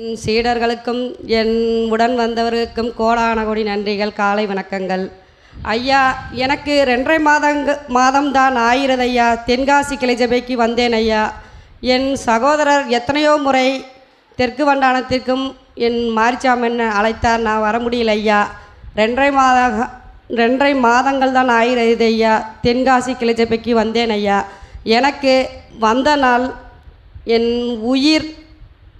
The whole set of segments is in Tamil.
என் சீடர்களுக்கும் என் உடன் வந்தவர்களுக்கும் கோடான கோடி நன்றிகள் காலை வணக்கங்கள். ஐயா எனக்கு ரெண்டரை மாதங்க மாதம்தான் ஆயிரது ஐயா. தென்காசி கிளை வந்தேன் ஐயா. என் சகோதரர் எத்தனையோ முறை தெற்கு வண்டானத்திற்கும் என் மாரிச்சாமன் அழைத்தார். நான் வர முடியல ஐயா. ரெண்டரை மாத ரெண்டரை மாதங்கள் தான் ஆகிறது ஐயா. தென்காசி கிளை வந்தேன் ஐயா. எனக்கு வந்த நாள் என் உயிர்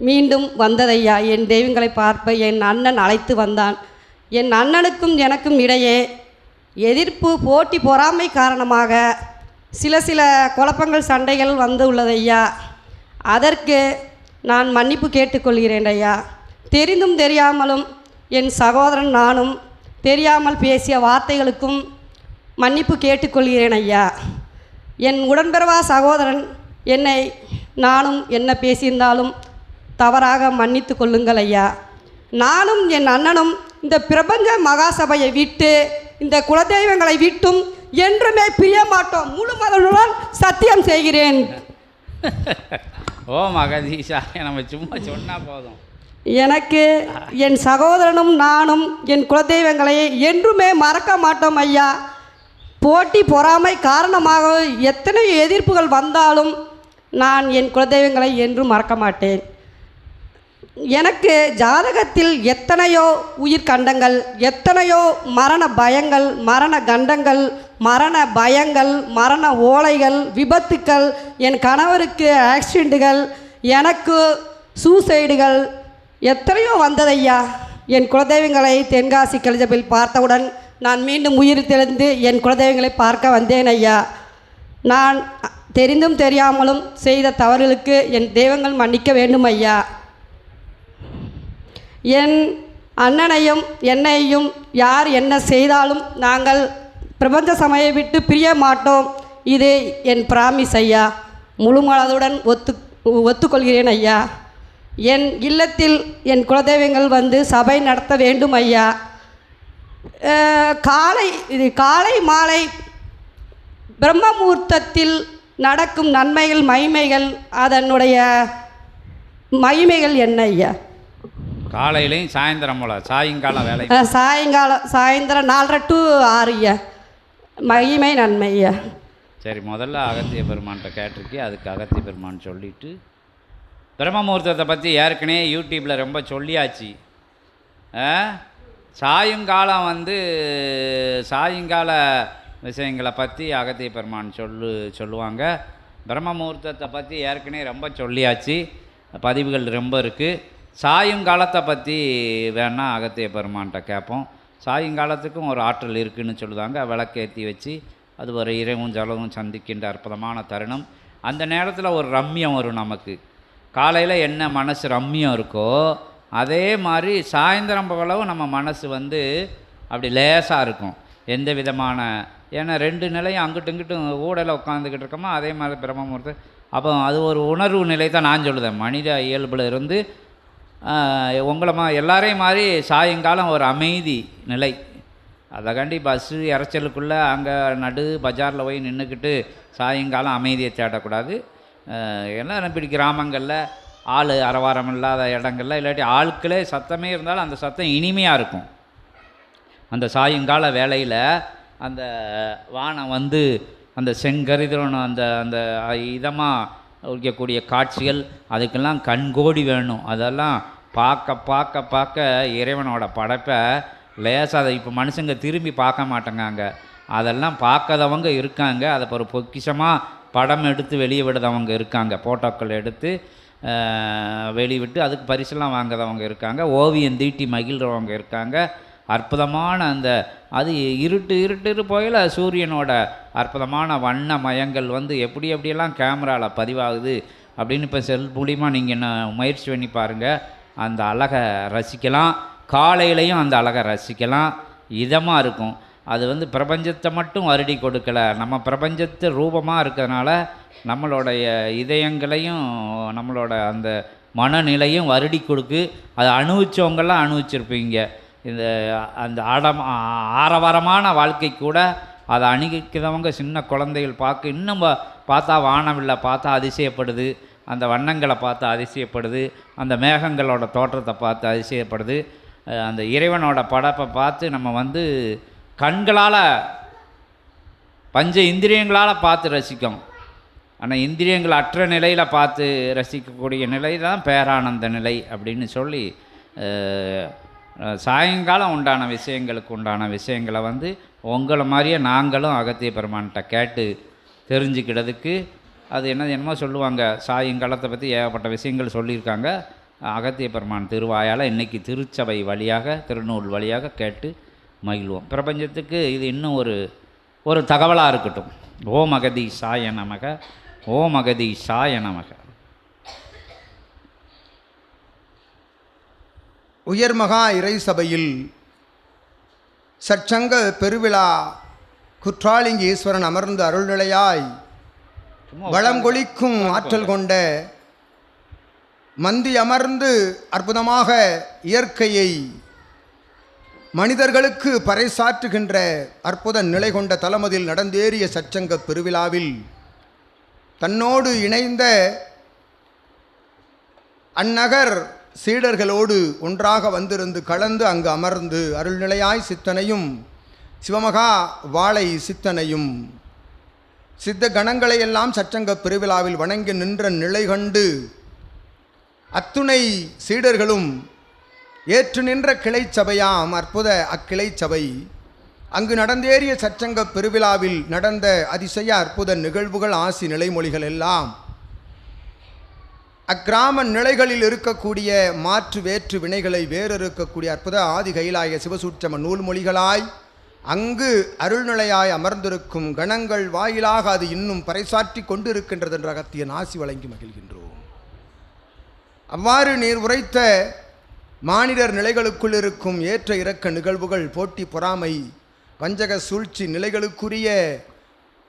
மீண்டும் வந்ததையா? என் தெய்வங்களை பார்ப்ப என் அண்ணன் அழைத்து வந்தான். என் அண்ணனுக்கும் எனக்கும் இடையே எதிர்ப்பு போட்டி பொறாமை காரணமாக சில சில குழப்பங்கள் சண்டைகள் வந்து உள்ளதையா? அதற்கு நான் மன்னிப்பு கேட்டுக்கொள்கிறேன் ஐயா. தெரிந்தும் தெரியாமலும் என் சகோதரன் நானும் தெரியாமல் பேசிய வார்த்தைகளுக்கும் மன்னிப்பு கேட்டுக்கொள்கிறேன் ஐயா. என் உடன்பிறவா சகோதரன் என்னை நானும் என்ன பேசியிருந்தாலும் தவறாக மன்னித்து கொள்ளுங்கள் ஐயா. நானும் என் அண்ணனும் இந்த பிரபஞ்ச மகாசபையை விட்டு இந்த குலதெய்வங்களை விட்டும் என்றுமே பிரிய மாட்டோம். முழு மதனுடன் சத்தியம் செய்கிறேன். ஓ மகதீஷா நம்ம சும்மா சொன்னால் போதும். எனக்கு என் சகோதரனும் நானும் என் குலதெய்வங்களை என்றுமே மறக்க மாட்டோம் ஐயா. போட்டி பொறாமை காரணமாக எத்தனை எதிர்ப்புகள் வந்தாலும் நான் என் குலதெய்வங்களை என்றும் மறக்க மாட்டேன். எனக்கு ஜாதகத்தில் எத்தனையோ உயிர் கண்டங்கள் எத்தனையோ மரண பயங்கள் மரண கண்டங்கள் மரண பயங்கள் மரண ஓலைகள் விபத்துக்கள் என் கணவருக்கு ஆக்சிடெண்ட்டுகள் எனக்கு சூசைடுகள் எத்தனையோ வந்ததையா? என் குலதெய்வங்களை தென்காசி கலிஜபில் பார்த்தவுடன் நான் மீண்டும் உயிர் தெளிந்து என் குலதெய்வங்களை பார்க்க வந்தேன் ஐயா. நான் தெரிந்தும் தெரியாமலும் செய்த தவறுகளுக்கு என் தெய்வங்கள் மன்னிக்க வேண்டும் ஐயா. என் அண்ணனையும் என்னையும் யார் என்ன செய்தாலும் நாங்கள் பிரபஞ்ச சமையை விட்டு பிரிய மாட்டோம். இது என் பிராமிஸ் ஐயா. முழு மனதுடன் ஒத்து ஒத்துக்கொள்கிறேன் ஐயா. என் இல்லத்தில் என் குலதெய்வங்கள் வந்து சபை நடத்த வேண்டும் ஐயா. காலை இது காலை மாலை பிரம்மமூர்த்தத்தில் நடக்கும் நன்மைகள் மகிமைகள் அதனுடைய மகிமைகள் என்ன ஐயா? காலையிலையும் சாயந்தரம் போல. சாயங்காலம் வேலை. சாயங்காலம் சாயந்தரம் நாலரை டு ஆறு ஐயா மகிமை நன்மை ஐயா சரி முதல்ல அகத்திய பெருமான்கிட்ட கேட்டிருக்கி அதுக்கு அகத்திய பெருமான் சொல்லிட்டு பிரம்ம முகூர்த்தத்தை பற்றி ஏற்கனவே யூடியூப்பில் ரொம்ப சொல்லியாச்சு? சாயங்காலம் வந்து சாயங்கால விஷயங்களை பற்றி அகத்திய பெருமான் சொல்லு சொல்லுவாங்க. பிரம்ம முகூர்த்தத்தை பற்றி ஏற்கனவே ரொம்ப சொல்லியாச்சு. பதிவுகள் ரொம்ப இருக்குது சாயங்காலத்தை பற்றி வேணால் அகத்திய பெருமான்கிட்ட கேட்போம். சாயங்காலத்துக்கும் ஒரு ஆற்றல் இருக்குதுன்னு சொல்லுவாங்க விளக்கேற்றி வச்சு அது ஒரு இறைவும் ஜலவும் சந்திக்கின்ற அற்புதமான தருணம். அந்த நேரத்தில் ஒரு ரம்மியம் வரும் நமக்கு. காலையில் என்ன மனசு ரம்மியம் இருக்கோ அதே மாதிரி சாயந்தரம் போலவும் நம்ம மனசு வந்து அப்படி லேசாக இருக்கும். எந்த விதமான ஏன்னா ரெண்டு நிலையும் அங்கிட்டும் இங்கிட்டும் ஊடலில் உட்காந்துக்கிட்டு இருக்கோமோ அதே மாதிரி பிரம்மமுகூர்த்தம் அப்போ அது ஒரு உணர்வு நிலை தான் நான் சொல்லுதேன் மனித இயல்பில் இருந்து உங்களை மா எல்லாரையும் மாதிரி சாயங்காலம் ஒரு அமைதி நிலை. அதற்காண்டி பஸ்ஸு இறைச்சலுக்குள்ளே அங்கே நடு பஜாரில் போய் நின்றுக்கிட்டு சாயங்காலம் அமைதியை தேடக்கூடாது. என்ன இப்படி கிராமங்களில் ஆள் அரவாரம் இல்லாத இடங்கள்ல இல்லாட்டி ஆட்களே சத்தமே இருந்தாலும் அந்த சத்தம் இனிமையாக இருக்கும். அந்த சாயங்கால வேலையில் அந்த வானம் வந்து அந்த செங்கரிதிரன் அந்த அந்த இதமாக இருக்கக்கூடிய காட்சிகள் அதுக்கெல்லாம் கண்கோடி வேணும். அதெல்லாம் பார்க்க பார்க்க பார்க்க இறைவனோட படைப்பை லேசாக அதை இப்போ மனுஷங்க திரும்பி பார்க்க மாட்டேங்காங்க. அதெல்லாம் பார்க்காதவங்க இருக்காங்க. அதை ஒரு பொக்கிஷமாக படம் எடுத்து வெளியே விடுறவங்க இருக்காங்க. ஃபோட்டோக்கள் எடுத்து அஹ், வெளிவிட்டு அதுக்கு பரிசெல்லாம் வாங்குறவங்க இருக்காங்க. ஓவியம் தீட்டி மகிழ்கிறவங்க இருக்காங்க. அற்புதமான அந்த அது இருட்டு இருட்டு போயில சூரியனோட அற்புதமான வண்ண மயங்கள் வந்து எப்படி எப்படியெல்லாம் கேமராவில் பதிவாகுது அப்படின்னு இப்போ செல் மூலிமா நீங்கள் என்ன முயற்சி பண்ணி பாருங்கள் அந்த அழகை ரசிக்கலாம். காலையிலையும் அந்த அழகை ரசிக்கலாம். இதமாக இருக்கும். அது வந்து பிரபஞ்சத்தை மட்டும் வருடி கொடுக்கல. நம்ம பிரபஞ்சத்து ரூபமாக இருக்கிறதுனால நம்மளுடைய இதயங்களையும் நம்மளோட அந்த மனநிலையும் வருடி கொடுக்கு. அதை அணுவிச்சவங்கெல்லாம் அனுபவிச்சிருப்பீங்க. இந்த அந்த ஆடம் ஆரவாரமான வாழ்க்கை கூட அதை அணுகிக்கிறவங்க சின்ன குழந்தைகள் பார்க்க இன்னும் பார்த்தா வானவில்லை பார்த்தா அதிசயப்படுது. அந்த வண்ணங்களை பார்த்து அதிசயப்படுது. அந்த மேகங்களோட தோற்றத்தை பார்த்து அதிசயப்படுது. அந்த இறைவனோட படப்பை பார்த்து நம்ம வந்து கண்களால் பஞ்ச இந்திரியங்களால் பார்த்து ரசிக்கும் ஆனால் இந்திரியங்கள் அற்ற நிலையில் பார்த்து ரசிக்கக்கூடிய நிலை தான் பேரானந்த நிலை அப்படின்னு சொல்லி சாயங்காலம் உண்டான விஷயங்களுக்கு உண்டான விஷயங்களை வந்து உங்களை மாதிரியே நாங்களும் அகத்திய பெருமான்கிட்ட கேட்டு தெரிஞ்சுக்கிட்டதுக்கு அது என்ன என்னமோ சொல்லுவாங்க. சாயங்காலத்தை பற்றி ஏகப்பட்ட விஷயங்கள் சொல்லியிருக்காங்க. அகத்திய பெருமான் திருவாயால் இன்றைக்கி திருச்சபை வழியாக திருநூல் வழியாக கேட்டு மகிழ்வோம். பிரபஞ்சத்துக்கு இது இன்னும் ஒரு ஒரு தகவலாக இருக்கட்டும். ஓம் அகதி சாய நமக ஓம் அகதி சாய நமக உயர்மகா இறை சபையில் சற்சங்க பெருவிழா குற்றாலிங்க ஈஸ்வரன் அமர்ந்த அருள்நிலையாய் வளங்கொழிக்கும் ஆற்றல் கொண்ட மந்தி அமர்ந்து அற்புதமாக இயற்கையை மனிதர்களுக்கு பறைசாற்றுகின்ற அற்புத நிலை கொண்ட தலமதில் நடந்தேறிய சச்சங்க பெருவிழாவில் தன்னோடு இணைந்த அந்நகர் சீடர்களோடு ஒன்றாக வந்திருந்து கலந்து அங்கு அமர்ந்து அருள்நிலையாய் சித்தனையும் சிவமகா வாழை சித்தனையும் சித்த கணங்களையெல்லாம் சச்சங்க பெருவிழாவில் வணங்கி நின்ற நிலை கண்டு அத்துணை சீடர்களும் ஏற்று நின்ற கிளை சபையாம் அற்புத அக்கிளை சபை. அங்கு நடந்தேறிய சச்சங்க பெருவிழாவில் நடந்த அதிசய அற்புத நிகழ்வுகள் ஆசி நிலைமொழிகள் எல்லாம் அக்கிராம நிலைகளில் இருக்கக்கூடிய மாற்று வேற்று வினைகளை வேறறுக்கக்கூடிய அற்புத ஆதி கைலாய சிவசூட்சம நூல்மொழிகளாய் அங்கு அருள்நிலையாய் அமர்ந்திருக்கும் கணங்கள் வாயிலாக அது இன்னும் பறைசாற்றி கொண்டிருக்கின்றது என்ற அகத்திய நாசி வழங்கி மகிழ்கின்றோம். அவ்வாறு நீர் உரைத்த மானிடர் நிலைகளுக்குள் இருக்கும் ஏற்ற இறக்க நிகழ்வுகள் போட்டி பொறாமை வஞ்சக சூழ்ச்சி நிலைகளுக்குரிய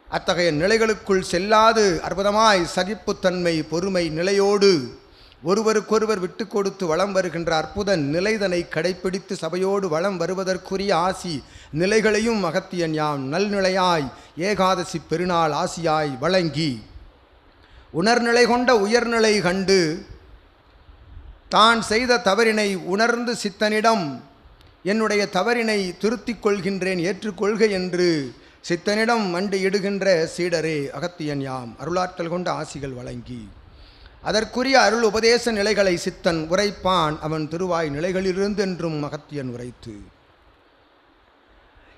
அத்தகைய நிலைகளுக்குள் செல்லாது அற்புதமாய் சகிப்புத்தன்மை பொறுமை நிலையோடு ஒருவருக்கொருவர் விட்டு கொடுத்து வளம் வருகின்ற அற்புத நிலைதனை கடைப்பிடித்து சபையோடு வளம் வருவதற்குரிய ஆசி நிலைகளையும் அகத்தியன் யாம் நல்நிலையாய் ஏகாதசி பெருநாள் ஆசியாய் வழங்கி உணர்நிலை கொண்ட உயர்நிலை கண்டு தான் செய்த தவறினை உணர்ந்து சித்தனிடம் என்னுடைய தவறினை திருத்திக் கொள்கின்றேன் ஏற்றுக்கொள்க என்று சித்தனிடம் மண்டி இடுகின்ற சீடரே அகத்தியன் யாம் அருளாற்றல் கொண்ட ஆசிகள் வழங்கி. அதற்குரிய அருள் உபதேச நிலைகளை சித்தன் உரைப்பான் அவன் திருவாய் நிலைகளிலிருந்தென்றும் மகத்தியன் உரைத்து.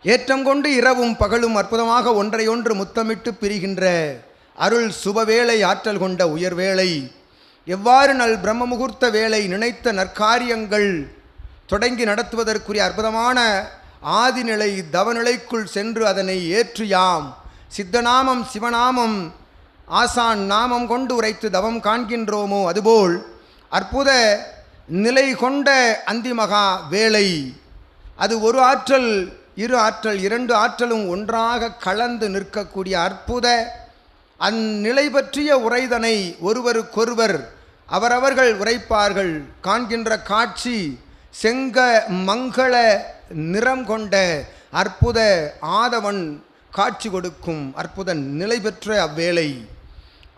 ஏற்றம் கொண்டு இரவும் பகலும் அற்புதமாக ஒன்றையொன்று முத்தமிட்டு பிரிகின்ற அருள் சுபவேளை ஆற்றல் கொண்ட உயர்வேளை எவ்வாறு நல் பிரம்ம முகூர்த்த வேலை நினைத்த நற்காரியங்கள் தொடங்கி நடத்துவதற்குரிய அற்புதமான ஆதிநிலை தவநிலைக்குள் சென்று அதனை ஏற்று யாம் சித்தநாமம் சிவநாமம் ஆசான் நாமம் கொண்டு உரைத்து தவம் காண்கின்றோமோ அதுபோல் அற்புத நிலை கொண்ட அந்திமகா வேலை அது ஒரு ஆற்றல் இரு ஆற்றல் இரண்டு ஆற்றலும் ஒன்றாக கலந்து நிற்கக்கூடிய அற்புத அந்நிலை பற்றிய உரைதனை ஒருவருக்கொருவர் அவரவர்கள் உரைப்பார்கள். காண்கின்ற காட்சி செங்க மங்கள நிறம் கொண்ட அற்புத ஆதவன் காட்சி கொடுக்கும் அற்புத நிலை பெற்ற அவ்வேளை.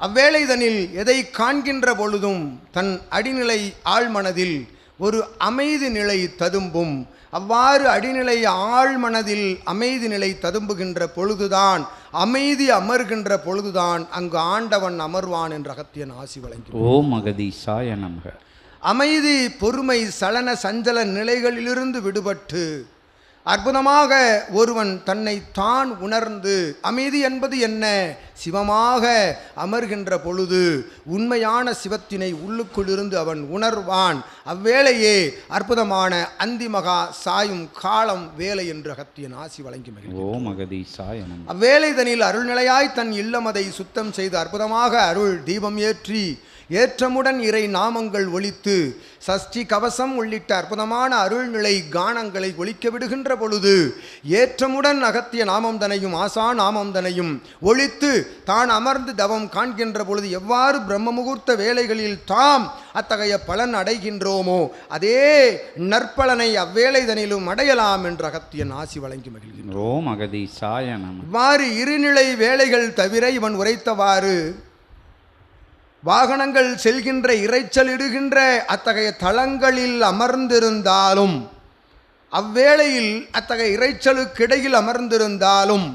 அவ்வேளைதனில் எதை காண்கின்ற பொழுதும் தன் அடிநிலை ஆழ்மனதில் ஒரு அமைதி நிலை ததும்பும். அவ்வாறு அடிநிலை ஆழ்மனதில் அமைதி நிலை ததும்புகின்ற பொழுதுதான் அமைதி அமர்கின்ற பொழுதுதான் அங்கு ஆண்டவன் அமர்வான் என்ற அகத்தியன் ஆசி வழங்கி ஓம் அகதி சாய நமக. அமைதி பொறுமை சலன சஞ்சல நிலைகளிலிருந்து விடுபட்டு அற்புதமாக ஒருவன் தன்னை தான் உணர்ந்து அமைதி என்பது என்ன? சிவமாக அமர்கின்ற பொழுது உண்மையான சிவத்தினை உள்ளுக்குள்ளிருந்து அவன் உணர்வான். அவ்வேளையே அற்புதமான அந்திமகா சாயும் காலம் வேலை என்று அகத்தியன் ஆசி வழங்கி ஓம் அகதி சாய நமக அவ்வேளைதனில் அருள்நிலையாய் தன் இல்லமதை சுத்தம் செய்து அற்புதமாக அருள் தீபம் ஏற்றி ஏற்றமுடன் இறை நாமங்கள் ஒலித்து சஷ்டி கவசம் உள்ளிட்ட அற்புதமான அருள்நிலை கானங்களை ஒலிக்க விடுகின்ற பொழுது ஏற்றமுடன் அகத்திய நாமம் தனையும் ஆசா நாமம் தனையும் ஒழித்து தான் அமர்ந்து தவம் காண்கின்ற பொழுது எவ்வாறு பிரம்ம முகூர்த்த வேலைகளில் தாம் அத்தகைய பலன் அடைகின்றோமோ அதே நற்பலனை அவ்வேளைதனிலும் அடையலாம் என்று அகத்தியன் ஆசி வழங்கி மகிழ்கின்றார் ஓம் அகதி இவ்வாறு இருநிலை வேலைகள் தவிர இவன் உரைத்தவாறு வாகனங்கள் செல்கின்ற இரைச்சல் இடுகின்ற அத்தகைய தளங்களில் அமர்ந்திருந்தாலும் அவ்வேளையில் அத்தகைய இரைச்சலுக்கிடையில் அமர்ந்திருந்தாலும்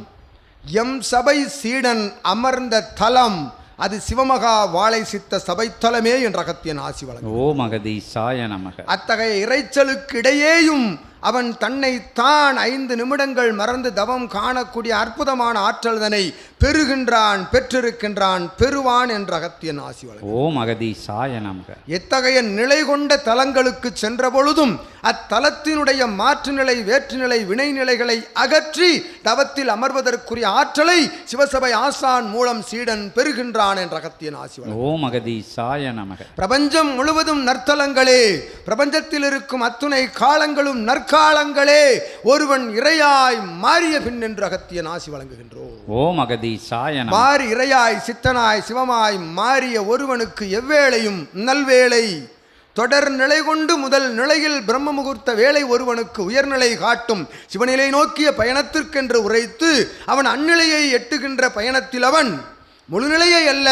எம் சபை சீடன் அமர்ந்த தலம் அது சிவமகா வாழை சித்த சபைத்தலமே என்ற அகத்தியன் ஆசி வழங்கும் ஓ மகதீசாய நமக. அத்தகைய இரைச்சலுக்கிடையேயும் அவன் தன்னை தான் ஐந்து நிமிடங்கள் மறந்து தவம் காணக்கூடிய அற்புதமான ஆற்றல்தனை பெறுகின்றான் பெற்றிருக்கின்றான் பெறுவான் என்ற அகத்தியன் ஆசி வழங்கும் ஓ மகதீசாய நமக. எத்தகைய நிலை கொண்ட தலங்களுக்கு சென்ற பொழுதும் அத்தலத்தினுடைய மாற்றுநிலை வேற்றுநிலை வினைநிலைகளை அகற்றி தவத்தில் அமர்வதற்குரிய ஆற்றலை சிவசபை ஆசான் மூலம் சீடன் பெறுகின்றான் என்ற அகத்தியன் ஆசி வழங்கும் ஓ மகதீசாய நமக. பிரபஞ்சம் முழுவதும் நற்தலங்களே. பிரபஞ்சத்தில் இருக்கும் அத்துணை காலங்களும் நற்காலங்களே ஒருவன் இறையாய் மாறிய பின் என்று அகத்தியன் ஆசி வழங்குகின்றோம். ஓ மகதீசாய நமக மாறி இறையாய் சித்தனாய் சிவமாய் மாறிய ஒருவனுக்கு எவ்வேளையும் நல்வேளை தொடர் நிலை கொண்டு முதல் நிலையில் பிரம்ம முகூர்த்த வேலை ஒருவனுக்கு உயர்நிலை காட்டும் சிவநிலை நோக்கிய பயணத்திற்கென்று உரைத்து அவன் அந்நிலையை எட்டுகின்ற பயணத்தில் அவன் முழுநிலையை அல்ல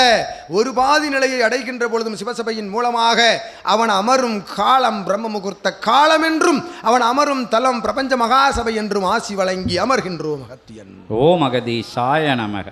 ஒரு பாதி நிலையை அடைகின்ற பொழுதும் சிவசபையின் மூலமாக அவன் அமரும் காலம் பிரம்ம முகூர்த்த காலம் என்றும் அவன் அமரும் தலம் பிரபஞ்ச மகாசபை என்றும் ஆசி வழங்கி அமர்கின்றோம் மகத்தியன். ஓ மகதீசாய நமக.